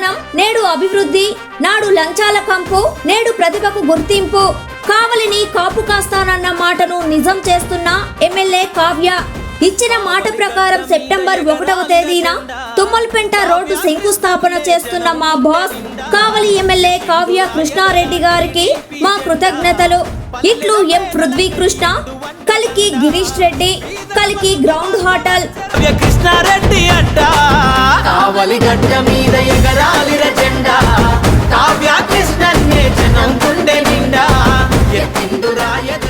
కొత్తదనం నేడు అభివృద్ధి నాడు లంచాల కంపు నేడు ప్రతిభకు గుర్తింపు. కావలిని కాపు కాస్తానన్న మాటను నిజం చేస్తున్న ఎమ్మెల్యే కావ్య. ఇచ్చిన మాట ప్రకారం సెప్టెంబర్ ఒకటవ తేదీన తుమ్మల్పెంట రోడ్డు శంకుస్థాపన చేస్తున్న మా బాస్ కావలి ఎమ్మెల్యే కావ్య కృష్ణారెడ్డి గారికి మా కృతజ్ఞతలు. ఇట్లు ఎం పృథ్వీ కృష్ణ కలికి గిరీష్ రెడ్డి కలికి గ్రౌండ్ హోటల్. కృష్ణారెడ్డి అడ్డ కావలి గడ్డ మీద ఎగరాలిర జెండా కావ్య కృష్ణన్నే జనం గుండె నిండా. ఎత్తిందురా ఎదల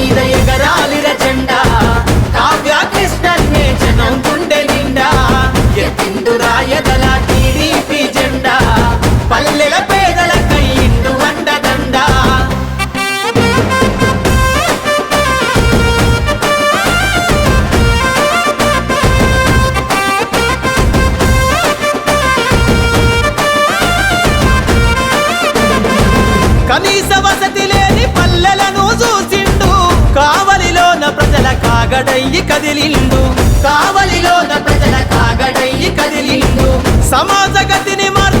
కనీస వసతి లేని పల్లెలను చూసిండు. కావలిలోన ప్రజల కాగడయ్యి కదిలిండు. కావలిలోన ప్రజల కాగడయ్యి కదిలిండు. సమాజ గతిని మార్చగలాన్ని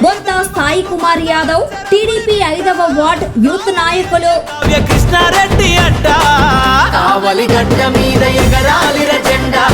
బొత్త సాయి కుమార్ యాదవ్ టీడీపీ ఐదవ వార్డ్ యూత్ నాయకులు. కృష్ణారెడ్డి అట్ట. గడ్డ మీద ఎగరాలిర జెండా.